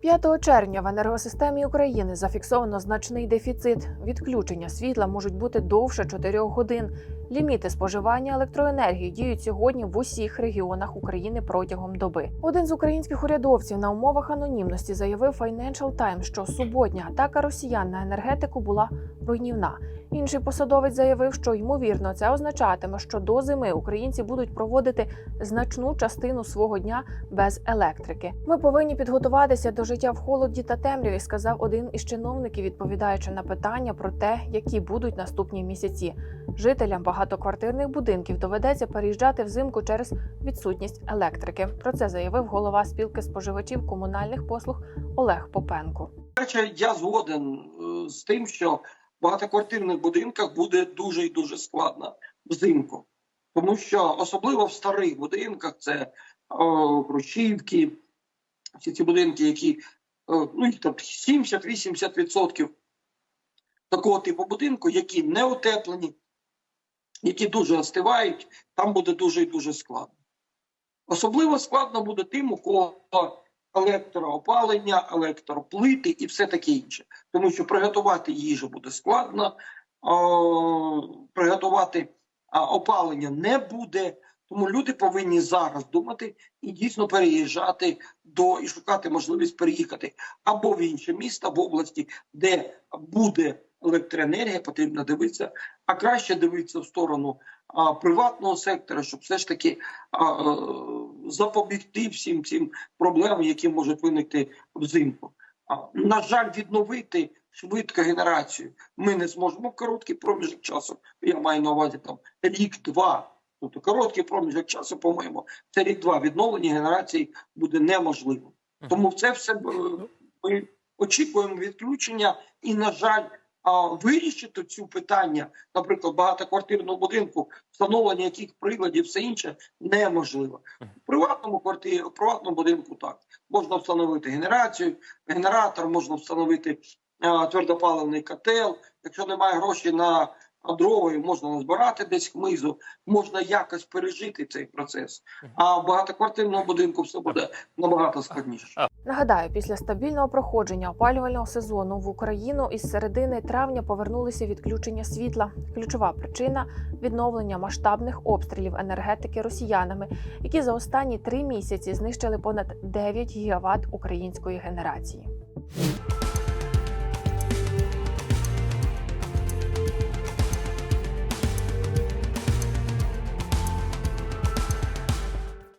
5 червня в енергосистемі України зафіксовано значний дефіцит. Відключення світла можуть бути довше 4 годин. Ліміти споживання електроенергії діють сьогодні в усіх регіонах України протягом доби. Один з українських урядовців на умовах анонімності заявив Financial Times, що суботня атака росіян на енергетику була руйнівна. Інший посадовець заявив, що ймовірно це означатиме, що до зими українці будуть проводити значну частину свого дня без електрики. Ми повинні підготуватися до життя в холоді та темряві, сказав один із чиновників, відповідаючи на питання про те, які будуть наступні місяці. Жителям багатоквартирних будинків доведеться переїжджати взимку через відсутність електрики. Про це заявив голова спілки споживачів комунальних послуг Олег Попенко. Я згоден е, з тим, що в багатоквартирних будинках буде дуже і дуже складно взимку, тому що особливо в старих будинках це о, Хрущівки, всі ці будинки, які е, ну їх там 70-80% такого типу будинку, які не утеплені, які дуже остивають, там буде дуже і дуже складно. Особливо складно буде тим, у кого електроопалення, електроплити і все таке інше. Тому що приготувати їжу буде складно, приготувати опалення не буде. Тому люди повинні зараз думати і дійсно переїжджати до і шукати можливість переїхати або в інше місто, або в області, де буде електроенергія, потрібно дивитися, а краще дивитися в сторону а, приватного сектора, щоб все ж таки а, е, запобігти всім цим проблемам, які можуть виникти взимку. А, на жаль, відновити швидко генерацію ми не зможемо в короткий проміжок часу. Я маю на увазі там рік-два. Тобто короткий проміжок часу, по-моєму, це рік-два відновлення генерації буде неможливо. Тому це все е, ми очікуємо відключення і, на жаль, а, вирішити цю питання, наприклад, багатоквартирного будинку, встановлення яких приладів, все інше неможливо. У приватному квартирі, у приватному будинку так можна встановити генерацію, генератор, можна встановити а, твердопаливний котел. Якщо немає грошей на дрова, можна назбирати десь хмизу, можна якось пережити цей процес. А в багатоквартирному будинку все буде набагато складніше. Нагадаю, після стабільного проходження опалювального сезону в Україну із середини травня повернулися відключення світла. Ключова причина відновлення масштабних обстрілів енергетики росіянами, які за останні три місяці знищили понад 9 гігават української генерації.